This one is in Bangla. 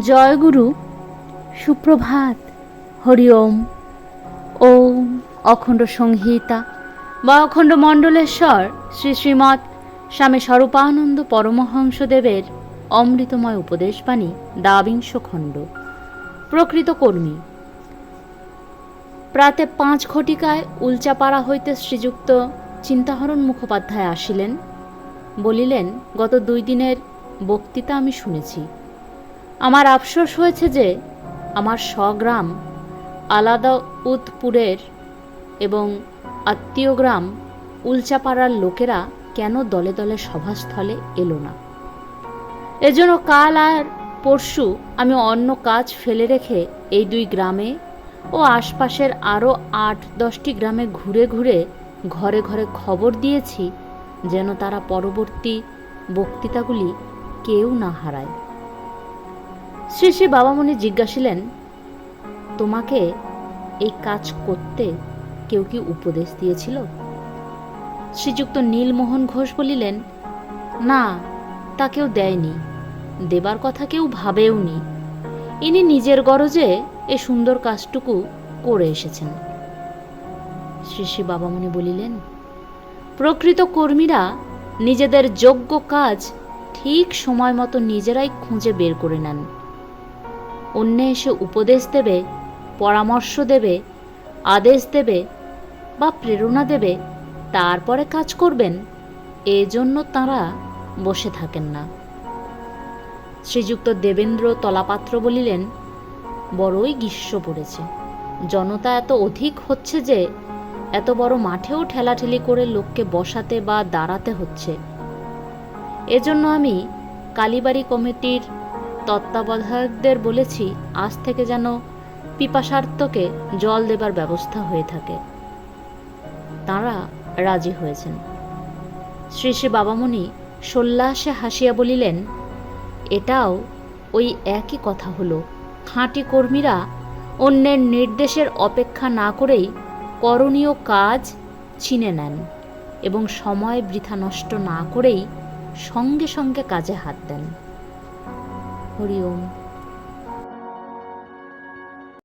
জয়গুরু, সুপ্রভাত, হরি ওম। ওম অখণ্ড সংহিতা বা অখণ্ড মণ্ডলেশ্বর শ্রী শ্রীমৎ স্বামী স্বরূপানন্দ পরমহংসদেবের অমৃতময় উপদেশবাণী দাবিংশ খণ্ড। প্রকৃত কর্মী। প্রাতে পাঁচ ঘটিকায় উলচাপাড়া হইতে শ্রীযুক্ত চিন্তাহরণ মুখোপাধ্যায় আসিলেন। বলিলেন, গত দুই দিনের বক্তৃতা আমি শুনেছি। আমার আফসোস হয়েছে যে আমার স্বগ্রাম আলাদা উদপুরের এবং আত্মীয় গ্রাম উলচাপাড়ার লোকেরা কেন দলে দলে সভাস্থলে এলো না? এজন্য কাল আর পরশু আমি অন্য কাজ ফেলে রেখে এই দুই গ্রামে ও আশপাশের আরও আট দশটি গ্রামে ঘুরে ঘুরে ঘরে ঘরে খবর দিয়েছি যেন তারা পরবর্তী বক্তৃতাগুলি কেউ না হারায়। শ্রী শ্রী বাবামণি জিজ্ঞাসিলেন, তোমাকে এই কাজ করতে কেউ কি উপদেশ দিয়েছিল? শ্রীযুক্ত নীলমোহন ঘোষ বলিলেন, না, তা কেউ দেয়নি। দেবার কথা কেউ ভাবেওনি ইনি নিজের গরজে এ সুন্দর কাজটুকু করে এসেছেন। শ্রী শ্রী বাবামণি বলিলেন, প্রকৃত কর্মীরা নিজেদের যোগ্য কাজ ঠিক সময় মতো নিজেরাই খুঁজে বের করে নেন। অন্য এসে উপদেশ দেবে, পরামর্শ দেবে, আদেশ দেবে বা প্রেরণা দেবে, তারপরে কাজ করবেন। এজন্য তারা বসে থাকেন না। শ্রীযুক্ত দেবেন্দ্র তলাপাত্র বলিলেন, বড়ই গ্রীষ্ম পড়েছে। জনতা এত অধিক হচ্ছে যে, এত বড় মাঠেও ঠেলাঠেলি করে লোককে বসাতে বা দাঁড়াতে হচ্ছে। এজন্য আমি কালীবাড়ি কমিটির তত্ত্বাবধায়কদের বলেছি, আজ থেকে যেন পিপাসার্থকে জল দেবার ব্যবস্থা হয়ে থাকে। তাঁরা রাজি হয়েছেন। শ্রী শ্রী বাবামণি সোল্লাসে হাসিয়া বলিলেন, এটাও ওই একই কথা হলো। খাঁটি কর্মীরা অন্যের নির্দেশের অপেক্ষা না করেই করণীয় কাজ চিনে নেন এবং সময় বৃথা নষ্ট না করেই সঙ্গে সঙ্গে কাজে হাত দেন। হরি ওম